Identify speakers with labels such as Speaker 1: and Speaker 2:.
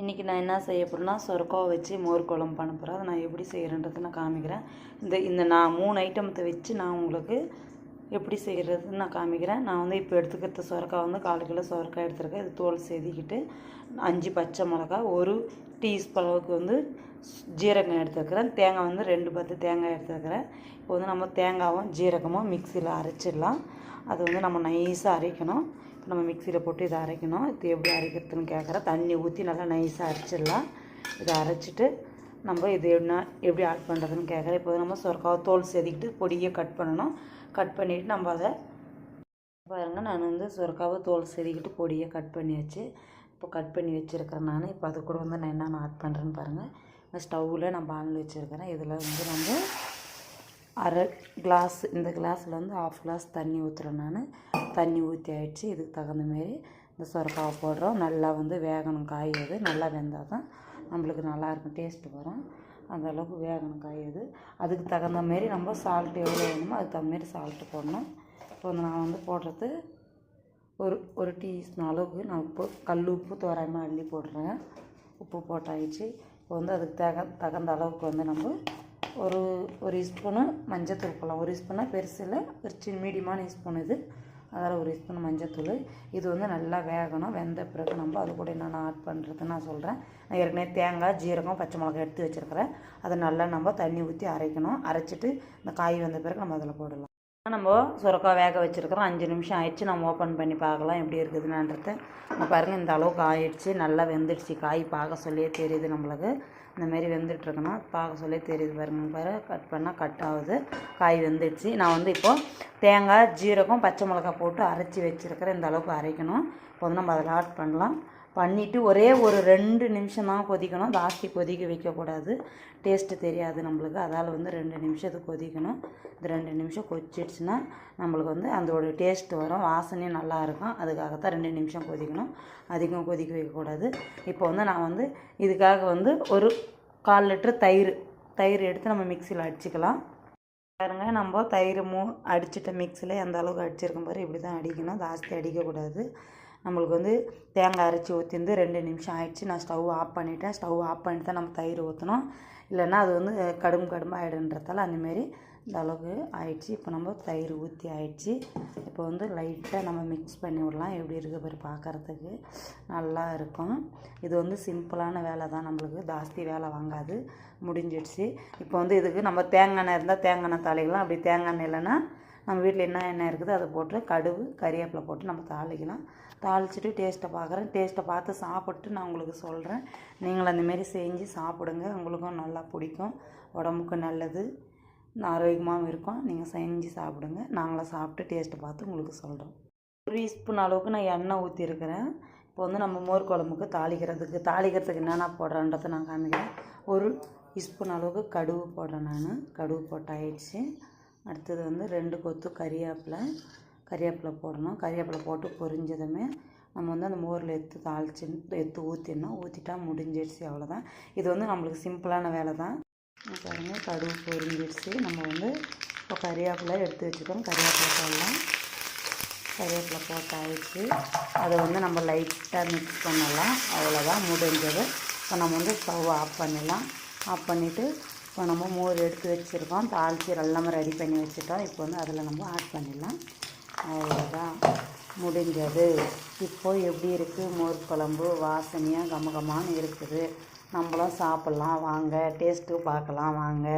Speaker 1: இன்றைக்கி நான் என்ன செய்ய போகிறேன்னா சொரக்காவை வச்சு மோர் குழம்பு பண்ண போகிறேன் அதை நான் எப்படி செய்கிறேன்றது நான் காமிக்கிறேன். இந்த இந்த நான் மூணு ஐட்டமத்தை வச்சு நான் உங்களுக்கு எப்படி செய்கிறதுன்னு நான் காமிக்கிறேன். நான் வந்து இப்போ எடுத்துக்கிறது சொரக்காய் வந்து கால் கிலோ சொரக்காய் எடுத்துருக்கேன். இது தோல் செதுக்கிட்டு அஞ்சு பச்சை மிளகா ஒரு டீஸ்பூன் அளவுக்கு வந்து ஜீரகம் எடுத்துருக்கிறேன். தேங்காய் வந்து ரெண்டு பத்து தேங்காய் எடுத்துருக்கிறேன். இப்போ வந்து நம்ம தேங்காவும் ஜீரகமும் மிக்சியில் அரைச்சிடலாம். அது வந்து நம்ம நைஸாக அரைக்கணும். நம்ம மிக்சியில் போட்டு இதை அரைக்கணும். இது எப்படி அரைக்கிறதுன்னு கேட்குறேன் தண்ணி ஊற்றி நல்லா நைஸாக அரைச்சிடலாம். இதை அரைச்சிட்டு நம்ம இது என்ன எப்படி ஆட் பண்ணுறதுன்னு கேட்குறேன் இப்போ நம்ம சொரக்காவை தோல் செதுக்கிட்டு பொடியை கட் பண்ணணும். கட் பண்ணிவிட்டு நம்ம அதை பாருங்கள் நான் வந்து சொர்க்காவை தோல் செதுக்கிட்டு பொடியை கட் பண்ணி வச்சு இப்போ கட் பண்ணி வச்சுருக்கிறேன் நான். இப்போ அது கூட வந்து நான் என்னென்ன ஆட் பண்ணுறேன்னு பாருங்கள் இந்த ஸ்டவ்வில் நான் பானில் வச்சுருக்கிறேன். இதில் வந்து நம்ம அரை கிளாஸ் இந்த கிளாஸில் வந்து ஆஃப் கிளாஸ் தண்ணி ஊற்றுறேன் நான். தண்ணி ஊற்றி ஆயிடுச்சு இதுக்கு தகுந்த மாரி இந்த சுரக்காவை போடுறோம். நல்லா வந்து வேகணும் காய் அது நல்லா வெந்தால் தான் நம்மளுக்கு நல்லாயிருக்கும் டேஸ்ட்டு வரும். அந்த அளவுக்கு வேகணும் காய் அது அதுக்கு தகுந்த மாரி நம்ம சால்ட் எவ்வளோ வேணுமோ அதுக்கு தகுந்த மாரி சால்ட்டு போடணும். இப்போ வந்து நான் வந்து போடுறது ஒரு ஒரு டீஸ்பூன் அளவுக்கு நான் உப்பு கல் உப்பு தோராயமாக அள்ளி போடுறேன். உப்பு போட்டாயிடுச்சு. இப்போ வந்து அதுக்கு தக தகுந்த அளவுக்கு வந்து நம்ம ஒரு ஒரு ஸ்பூனு மஞ்சத்தூள் போடலாம். ஒரு ஸ்பூனாக பெருசு இல்லை ஒரு சின்ன மீடியமான ஸ்பூன் இது. அதில் ஒரு ஸ்பூன் மஞ்சத்தூள். இது வந்து நல்லா வேகணும். வெந்த பிறகு நம்ம அது கூட என்னென்ன ஆட் பண்ணுறது நான் சொல்கிறேன் நான் ஏற்கனவே தேங்காய் ஜீரகம் பச்சை மிளகாய் எடுத்து வச்சுருக்கிறேன். அதை நல்லா நம்ம தண்ணி ஊற்றி அரைக்கணும். அரைச்சிட்டு இந்த காய் வந்த பிறகு நம்ம அதில் போடலாம். நம்ம சுரக்காய் வேக வச்சுருக்கிறோம். அஞ்சு நிமிஷம் ஆயிடுச்சு. நம்ம ஓப்பன் பண்ணி பார்க்கலாம் எப்படி இருக்குதுன்னுன்றத நம்ம பாருங்கள் இந்த அளவுக்கு ஆயிடுச்சு. நல்லா வெந்துடுச்சு. காய் பார்க்க சொல்லியே தெரியுது நம்மளுக்கு. இந்தமாரி வெந்துட்டுருக்கணும் பார்க்க சொல்லியே தெரியுது பாருங்க. பாரு கட் பண்ணால் கட் ஆகுது. காய் வெந்துடுச்சு. நான் வந்து இப்போது தேங்காய் ஜீரகம் பச்சை மிளகாய் போட்டு அரைச்சி வச்சுருக்கிறேன். இந்த அளவுக்கு அரைக்கணும். இப்போ வந்து நம்ம அதில் ஆட் பண்ணலாம். பண்ணிவிட்டு ஒரே ஒரு ரெண்டு நிமிஷம் தான் கொதிக்கணும். ஜாஸ்தி கொதிக்க வைக்கக்கூடாது. டேஸ்ட்டு தெரியாது நம்மளுக்கு. அதால் வந்து ரெண்டு நிமிஷத்துக்கு கொதிக்கணும். இந்த ரெண்டு நிமிஷம் கொதிச்சிடுச்சுன்னா நம்மளுக்கு வந்து அதோட டேஸ்ட்டு வரும். வாசனையும் நல்லாயிருக்கும் அதுக்காக தான் ரெண்டு நிமிஷம் கொதிக்கணும். அதிகம் கொதிக்க வைக்கக்கூடாது. இப்போ வந்து நான் வந்து இதுக்காக வந்து ஒரு கால் லிட்ரு தயிர் தயிர் எடுத்து நம்ம மிக்சியில் அடிச்சுக்கலாம். பாருங்க நம்ம தயிர் மூ அடிச்சிட்ட மிக்சியில் எந்த அளவுக்கு அடிச்சிருக்கும் பாரு. இப்படி தான் அடிக்கணும். ஜாஸ்தி அடிக்கக்கூடாது. நம்மளுக்கு வந்து தேங்காய் அரைச்சி ஊற்றிருந்து ரெண்டு நிமிஷம் ஆயிடுச்சு. நான் ஸ்டவ் ஆஃப் பண்ணிட்டேன். ஸ்டவ் ஆஃப் பண்ணிட்டு தான் நம்ம தயிர் ஊற்றணும் இல்லைன்னா அது வந்து கடும் கடும் ஆகிடுன்றதால அந்தமாரி இந்த அளவுக்கு ஆயிடுச்சு. இப்போ நம்ம தயிர் ஊற்றி ஆயிடுச்சு. இப்போ வந்து லைட்டாக நம்ம மிக்ஸ் பண்ணி விடலாம். எப்படி இருக்குது பேர் பார்க்குறதுக்கு நல்லா இருக்கும். இது வந்து சிம்பிளான வேலை தான். நம்மளுக்கு ஜாஸ்தி வேலை வாங்காது. முடிஞ்சிடுச்சு. இப்போ வந்து இதுக்கு நம்ம தேங்காய் எண்ணெய் இருந்தால் தேங்காய் எண்ணெய் தாளிக்கலாம். அப்படி தேங்காய் எண்ணெய் இல்லைன்னா நம்ம வீட்டில் என்ன எண்ணெய் இருக்குதோ அதை போட்டு கடுகு கறிவேப்பிலை போட்டு நம்ம தாளிக்கலாம். தாளிச்சிட்டு டேஸ்ட்டை பார்க்குறேன். டேஸ்ட்டை பார்த்து சாப்பிட்டு நான் உங்களுக்கு சொல்கிறேன் நீங்களும் அந்தமாரி செஞ்சு சாப்பிடுங்க. உங்களுக்கும் நல்லா பிடிக்கும். உடம்புக்கு நல்லது. ஆரோக்கியமாகவும் இருக்கும். நீங்கள் செஞ்சு சாப்பிடுங்க. நாங்களாம் சாப்பிட்டு டேஸ்ட்டை பார்த்து உங்களுக்கு சொல்கிறோம் ஒரு ஸ்பூன் அளவுக்கு நான் எண்ணெய் ஊற்றிருக்கிறேன் இப்போ வந்து நம்ம மோர் குழம்புக்கு தாளிக்கிறதுக்கு தாளிக்கிறதுக்கு என்னென்ன போடுறேன்றதை நான் காமிக்கிறேன். ஒரு ஸ்பூன் அளவுக்கு கடுகு போடுறேன் நான். கடுகு போட்டாயிடுச்சு அடுத்தது வந்து ரெண்டு கொத்து கறிவேப்பிலை கறிவேப்பிலை போடணும். கறிவேப்பிலை போட்டு பொரிஞ்சதுமே நம்ம வந்து அந்த மோரில் எடுத்து தாளிச்சு எடுத்து ஊற்றிடணும் ஊற்றிட்டா முடிஞ்சிடுச்சு அவ்வளோதான் இது வந்து நம்மளுக்கு சிம்பிளான வேலை தான் பாருங்கள் கடுகு பொரிஞ்சிடுச்சு. நம்ம வந்து இப்போ கறிவேப்பிலை எடுத்து வச்சுக்கோம் கறிவேப்பிலை போடலாம். கறிவேப்பிலை போட்டு போட்டாயிடுச்சு அதை வந்து நம்ம லைட்டாக மிக்ஸ் பண்ணலாம். அவ்வளோதான் முடிஞ்சது. இப்போ நம்ம வந்து ஸ்டவ் ஆஃப் பண்ணிடலாம். ஆஃப் பண்ணிவிட்டு இப்போ நம்ம மோர் எடுத்து வச்சுருக்கோம். தாளித்து எல்லாமே ரெடி பண்ணி வச்சுட்டோம். இப்போ வந்து அதில் நம்ம ஆட் பண்ணிடலாம். அவ்வளோதான் முடிஞ்சது. இப்போ எப்படி இருக்குது மோர் குழம்பு வாசனையாக கமகமான்னு இருக்குது. நம்மளும் சாப்பிட்லாம். வாங்க. டேஸ்ட்டு பார்க்கலாம். வாங்க.